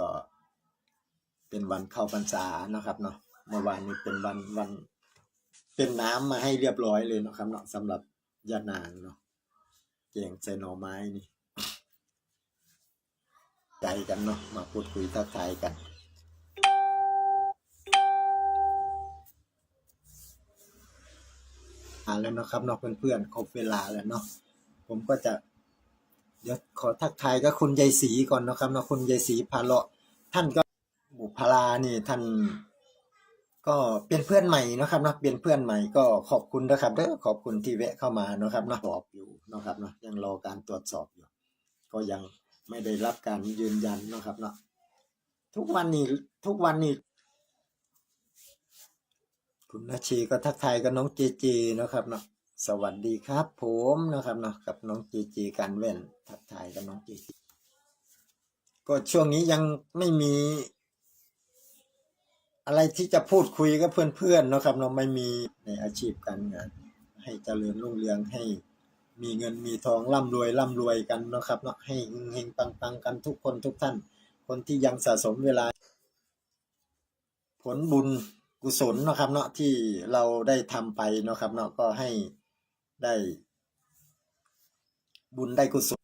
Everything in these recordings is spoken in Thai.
ก็ เป็นวันเข้าพรรษานะครับเนาะเมื่อวานนี้เป็นวันวันเป็นน้ำมาให้เรียบร้อยเลยเนาะครับเนาะสำหรับยานางเนาะแกงใส่หน่อไม้นี่ใจกันเนาะมาพูดคุยทักทายกันอ่าแล้วนะครับเนาะเพื่อนๆครบเวลาแล้วเนาะผมก็จะ เดี๋ยวขอทักทายก็คุณยายศรีก่อนนะครับนะคุณยายศรีพาเลาะ ท่านก็บุพลานี่ท่านก็เป็นเพื่อนใหม่นะครับเนาะเป็นเพื่อนใหม่ก็ขอบคุณนะครับเด้อขอบคุณที่แวะเข้ามานะครับเนาะสอบอยู่นะครับเนาะยังรอการตรวจสอบอยู่ ก็ยังไม่ได้รับการยืนยันนะครับเนาะทุกวันนี้ทุกวันนี้คุณนาชีก็ทักทายกับน้องเจเจนะครับเนาะ สวัสดีครับ ผมนะครับเนาะกับน้องจเจการแว่นทักทายกับน้องจเจก็ช่วงนี้ยังไม่มี อะไรที่จะพูดคุยกับเพื่อนๆนะครับเนาะไม่มีในอาชีพการงาน ให้เจริญรุ่งเรืองให้ มีเงินมีทองร่ำรวยร่ำรวยกันนะครับเนาะให้เฮงปังๆกันทุกคนทุกท่าน คนที่ยังสะสมเวลา ผลบุญกุศลนะครับ เนาะที่เราได้ทำไปนะครับ เนาะก็ให้ ได้บุญได้กุศล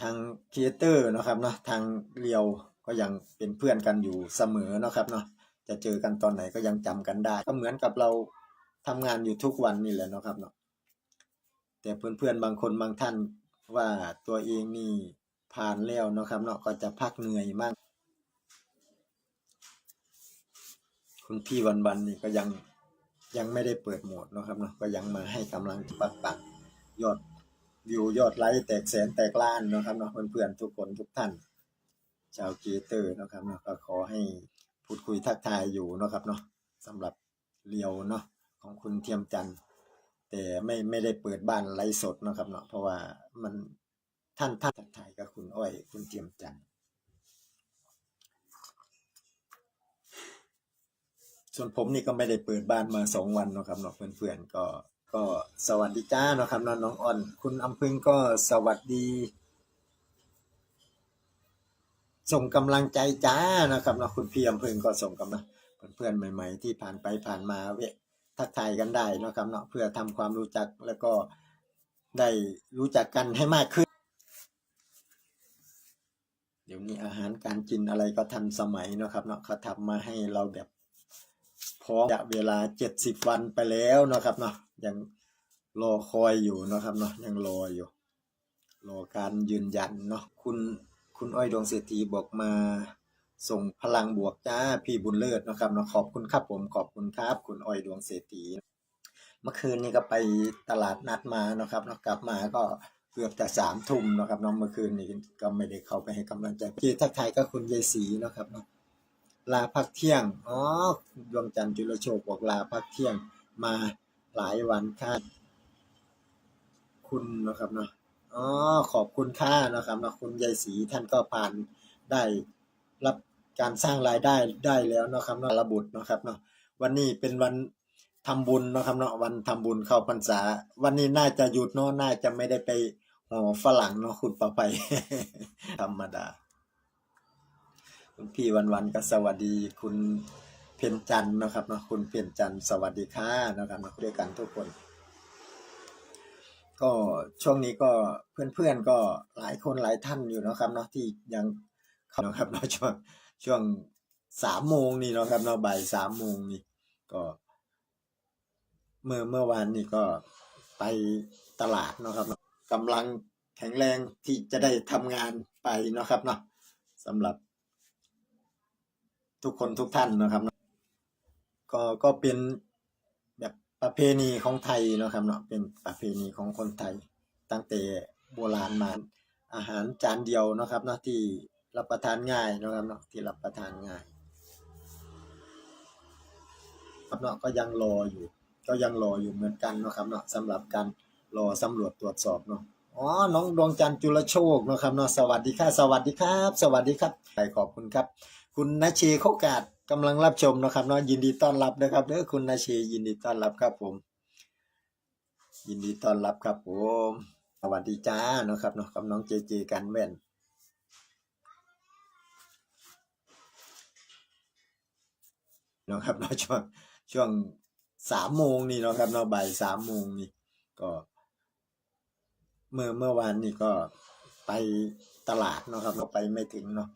ทางครีเอเตอร์นะครับเนาะทางเรียวก็ยังเป็นเพื่อนกันอยู่เสมอนะครับเนาะจะเจอกันตอนไหนก็ยังจำกันได้ ก็เหมือนกับเราทำงานอยู่ทุกวันนี่แหละเนาะครับเนาะแต่เพื่อนๆบางคนบางท่านว่าตัวเองนี่ผ่านแล้วนะครับเนาะก็จะพักเหนื่อยมาก คุณพี่วันวันๆนี่ก็ยัง ยังไม่ได้เปิดโหมดนะครับเนาะก็ยังมาให้กำลังปักปักยอดวิวยอดไลค์แตกแสนแตกล้านนะครับเนาะเพื่อนๆทุกคนทุกท่าน ชาวกีเตอร์นะครับเนาะก็ขอให้พูดคุยทักทายอยู่นะครับเนาะสำหรับเลียวเนาะของคุณเทียมจันทร์แต่ไม่ไม่ได้เปิดบ้านไลฟ์สดนะครับเนาะเพราะว่ามันท่านท่านทักทายกับคุณอ้อยคุณเทียมจันทร์ ส่วนผมนี่ก็ไม่ได้เปิดบ้านมาสองวันเนาะครับเนาะเพื่อนๆก็ก็สวัสดีจ้าเนาะครับน้องอ่อน คุณอำพึงก็สวัสดี ส่งกำลังใจจ้านะครับเนาะคุณพี่อำพึงก็ส่งกำลังเพื่อนๆใหม่ ๆ ที่ผ่านไปผ่านมาเวทักทายกันได้นะครับเนาะเพื่อทำความรู้จักแล้วก็ได้รู้จักกันให้มากขึ้น เดี๋ยวนี้อาหารการกินอะไรก็ทันสมัยนะครับเนาะเขาทำมาให้เราแบบ พร้อมจะเวลาเจ็ดสิบวันไปแล้วนะครับเนาะยังรอคอยอยู่นะครับเนาะยังรออยู่ รอการยืนยันเนาะคุณคุณอ้อยดวงเศรษฐีบอกมาส่งพลังบวกจ้าพี่บุญเลิศนะครับเนาะขอบคุณครับผมขอบคุณครับ คุณอ้อยดวงเศรษฐีเมื่อคืนนี้ก็ไปตลาดนัดมานะครับเนาะกลับมาก็เกือบจะสามทุ่มนะครับเนาะเมื่อคืนนี้ก็ไม่ได้เข้าไปให้กำลังใจพี่ทักทายก็คุณยายศรีนะครับเนาะ ลาพักเที่ยง อ๋อ ดวงจันทร์จุลโชคบอกลาพักเที่ยงมาหลายวันค่าคุณนะครับเนาะ อ๋อ ขอบคุณค่านะครับเนาะคุณยายศรีท่านก็ผ่านได้รับการสร้างรายได้ได้แล้วนะครับเนาะระบุเนะครับเนาะ วันนี้เป็นวันทำบุญนะครับเนาะวันทำบุญเข้าพรรษา วันนี้น่าจะหยุดเนาะน่าจะไม่ได้ไปหอฝรั่งเนาะคุณประไปธรรมดา คุณพี่วันวันก็สวัสดีคุณเพียรจันทร์นะครับนะคุณเพียรจันทร์สวัสดีค่ะนะครับเนาะด้วยกันทุกคน ก็ช่วงนี้ก็เพื่อนๆก็หลายคนหลายท่านอยู่นะครับเนาะที่ยังเข้านะครับเนาะช่วงช่วงสามโมงนี่นะครับเนาะบ่ายสามโมงนี่ก็เมื่อเมื่อวานนี่ก็ไปตลาดนะครับเนาะกำลังแข็งแรงที่จะได้ทำงานไปนะครับเนาะสำหรับ ทุกคนทุกท่านนะครับก็ก็เป็นแบบประเพณีของไทยนะครับเนาะเป็นประเพณีของคนไทย ตั้งแต่โบราณมาอาหารจานเดียวนะครับเนาะที่รับประทานง่ายนะครับเนาะที่รับประทานง่ายครับเนาะก็ยังรออยู่ ก็ยังรออยู่เหมือนกันนะครับเนาะสำหรับการรอสำรวจตรวจสอบเนาะอ๋อ น้องดวงจันทร์จุลโชคนะครับเนาะสวัสดีค่ะสวัสดีครับ สวัสดีครับขอบคุณครับ คุณนาเชโคกาดกำลังรับชมนะครับเนาะยินดีต้อนรับนะครับเด้อคุณนาเชยินดีต้อนรับครับผม ยินดีต้อนรับครับผมสวัสดีจ้านะครับเนาะกับน้องเจเจกันแว่นนะครับเนาะช่วงช่วงสามโมงนี่นะครับเนาะบ่ายสามโมงนี่ก็ เมื่อเมื่อวานนี่ก็ไปตลาดนะครับ เราไปไม่ถึงเนาะ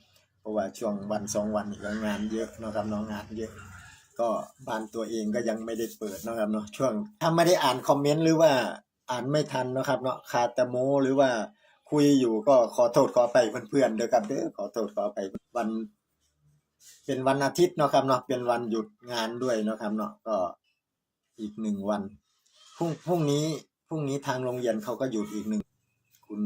ราะว่าช่วงวันสองวันนี่ก็งานเยอะนะครับนาะงงานเยอะ ก็บ้านตัวเองก็ยังไม่ได้เปิดนะครับเนาะช่วงถ้าไม่ได้อ่านคอมเมนต์หรือว่าอ่านไม่ทันนะครับเนาะคาแตโมหรือว่าคุยอยู่ก็ขอโทษขอไปเพื่อนๆเด้อครับเด้อขอโทษขอไปวัน เป็นวันอาทิตย์เนาะครับเนาะเป็นวันหยุดงานด้วยเนาะครับเนาะก็อีกหนึ่งวันพรุ่งพรุ่งนี้พรุ่งนี้ทางโรงเรียนเขาก็หยุดอีกหนึ่งคุณ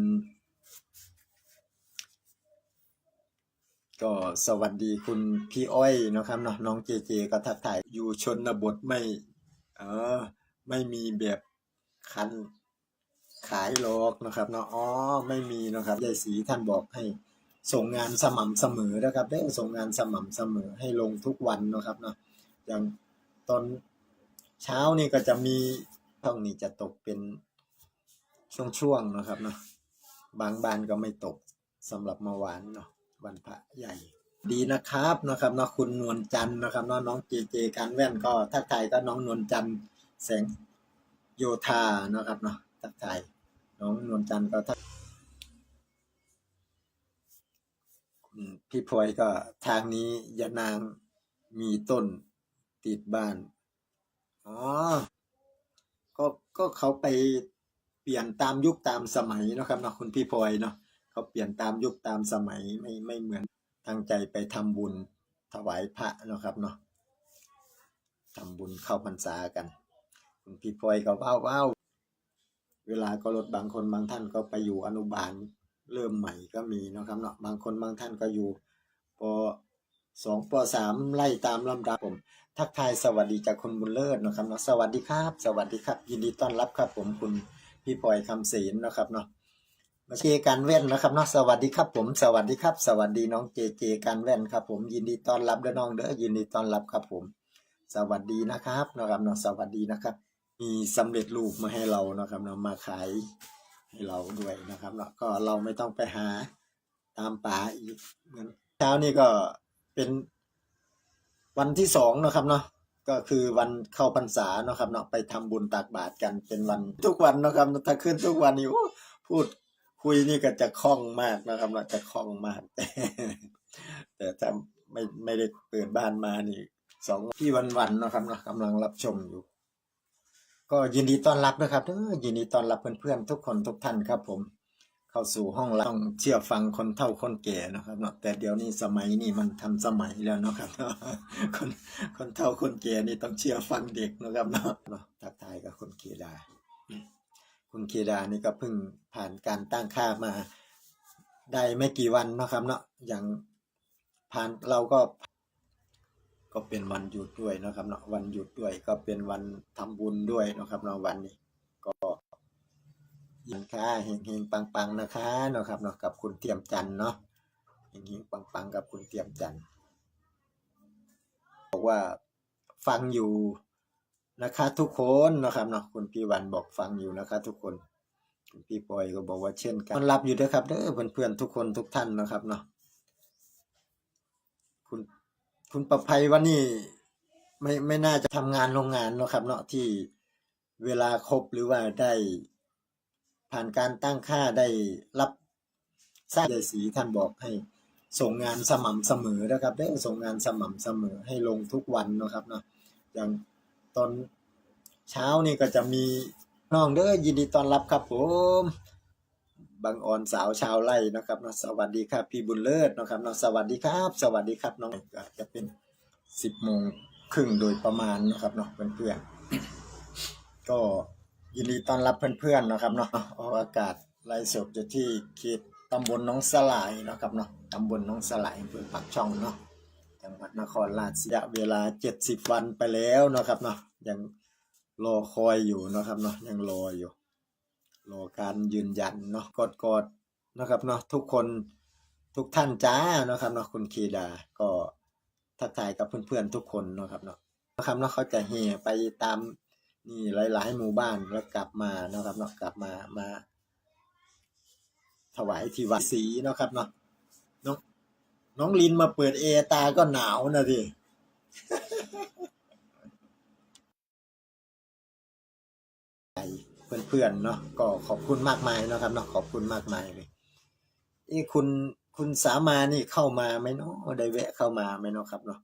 ก็สวัสดีคุณพี่อ้อยนะครับเนาะน้องเจเจก็ทักทายอยู่ชนบทไม่ เออ ไม่มีแบบคันขายหรอกนะครับเนาะอ๋อไม่มีนะครับยายศรีท่านบอกให้ส่งงานสม่ำเสมอนะครับ ได้ส่งงานสม่ำเสมอให้ลงทุกวันนะครับเนาะอย่างตอนเช้านี่ก็จะมีช่องนี้จะตกเป็นช่วงๆนะครับเนาะบางบ้านก็ไม่ตกสำหรับเมื่อวานเนาะ วันพระใหญ่ ดีนะครับนะครับเนาะคุณนวลจันทร์นะครับเนาะน้องเจเจการแว่นก็ทักทายก็น้องนวลจันทร์แสงโยธานะครับเนาะทักทายน้องนวลจันทร์ก็ทักพี่พลอยก็ทางนี้ยะนางมีต้นติดบ้าน อ๋อ ก็ก็เขาไปเปลี่ยนตามยุคตามสมัยนะครับนาะคุณพี่พลอยเนาะ เขาเปลี่ยนตามยุคตามสมัยไม่ไม่เหมือนตั้งใจไปทำบุญถวายพระเนาะครับเนาะทำบุญเข้าพรรษากัน คุณพี่พลอยก็ว้าวว้าวเวลาก็ลดบางคนบางท่านก็ไปอยู่อนุบาลเริ่มใหม่ก็มีนะครับเนาะบางคนบางท่านก็อยู่ปสองปสามไล่ตามลำดับผม ทักทายสวัสดีจากคนบุญเลิศนะครับเนาะสวัสดีครับ สวัสดีครับ ยินดีต้อนรับครับผมคุณพี่ปอยคำศีลนะครับเนาะ มาเจการแว่นนะครับเนาะสวัสดีครับผมสวัสดีครับ สวัสดีน้องเจเจการแว่นครับ ผมยินดีต้อนรับเด้อน้องเด้อยินดีต้อนรับครับผม สวัสดีนะครับนะครับเนาะสวัสดีนะครับ มีสำเร็จรูปมาให้เรานะครับเนาะมาขายให้เราด้วยนะครับเนาะก็เราไม่ต้องไปหาตามป่าอีกเช้านี่ก็เป็นวันที่สองนะครับเนาะก็คือวันเข้าพรรษาเนาะครับเนาะไปทำบุญตักบาตรกันเป็นวันทุกวันนะครับถ้าขึ้นทุกวันนี่พูด คุยนี่ก็จะคล่องมากนะครับเนาจะคล่องมาก แต่แต่ถ้าไม่ไม่ได้เปิดบ้านมานี่สองพี่วันวันนะครับนะกำลังรับชมอยู่ ก็ยินดีต้อนรับนะครับเด้อยินดีต้อนรับเพื่อนๆทุกคนทุกท่านครับ ผม เข้าสู่ห้องเราต้องเชื่อฟังคนเฒ่าคนแก่นะครับเนาะแต่เดี๋ยวนี้สมัยนี้มันทันสมัยแล้วนะครับเนาะคนคนเฒ่าคนแก่นี่ต้องเชื่อฟังเด็กนะครับเนาะเนาะทักทายกับคุณเคดา คุณเคดานี่ก็เพิ่งผ่านการตั้งค่ามาได้ไม่กี่วันนะครับเนาะอย่างผ่านเราก็ก็เป็นวันหยุดด้วยนะครับเนาะวันหยุดด้วยก็เป็นวันทำบุญด้วยนะครับเนาะวันนี้ก็ยินค่าเฮงเฮงปังปังนะคะเนาะครับเนาะกับคุณเตรียมจันเนาะเฮงเฮงปังปังกับคุณเตรียมจันบอกว่าฟังอยู่ นะคะทุกคนนะครับเนาะคุณพี่วันบอกฟังอยู่นะคะ ทุกคนคุณพี่ปอยก็บอกว่าเช่นกันต้อนรับอยู่ด้วยครับเด้อเพื่อนๆทุกคนทุกท่านนะครับเนาะคุณคุณประภัยว่านี่ไม่ไม่น่าจะทำงานโรงงานนะครับ เนาะที่เวลาครบหรือว่าได้ผ่านการตั้งค่าได้รับทราบได้สีท่านบอกให้ส่งงานสม่ำเสมอนะครับ ได้ส่งงานสม่ำเสมอให้ลงทุกวันนะครับเนาะอย่าง ตอนเช้านี่ก็จะมีน้องเด้อยินดีต้อนรับครับผมบางออนสาวชาวไร่นะครับนะสวัสดีครับ พี่บุญเลิศนะครับนะสวัสดีครับ สวัสดีครับน้องก็จะเป็นสิบโมงครึ่งโดยประมาณนะครับเนาะเพื่อนๆก็ยินดีต้อนรับเพื่อนๆนะครับเนาะออกอากาศไลฟ์สดอยู่ที่เขตตำบลหน้องสลายนะครับเนาะตำบลหน้องสลายอำเภอปากช่องเนาะ จังหวัดนครราชสีมาเวลาเจ็ดสิบวันไปแล้วเนาะครับเนาะยังรอคอยอยู่เนาะครับเนาะยังรออยู่รอการยืนยันเนาะกดกดนะครับเนาะทุกคนทุกท่านจ้าเนาะครับเนาะคุณคีดาก็ทักทายกับเพื่อนๆทุกคนเนาะครับเนาะนะครับเนาะเขาจะเฮไปตามนี่หลาย ๆ หมู่บ้านแล้วกลับมาเนาะครับเนาะกลับมามา ถวายที่วัดศรีเนาะครับเนาะน้อง น้องลินมาเปิดเอตาก็หนาวนะทีเพื่อนๆเนาะก็ขอบคุณมากมายนะครับเนาะขอบคุณมากมายเลยนี่คุณคุณสามานี่เข้ามาไหมเนาะได้แวะเข้ามาไหมเนาะครับเนาะ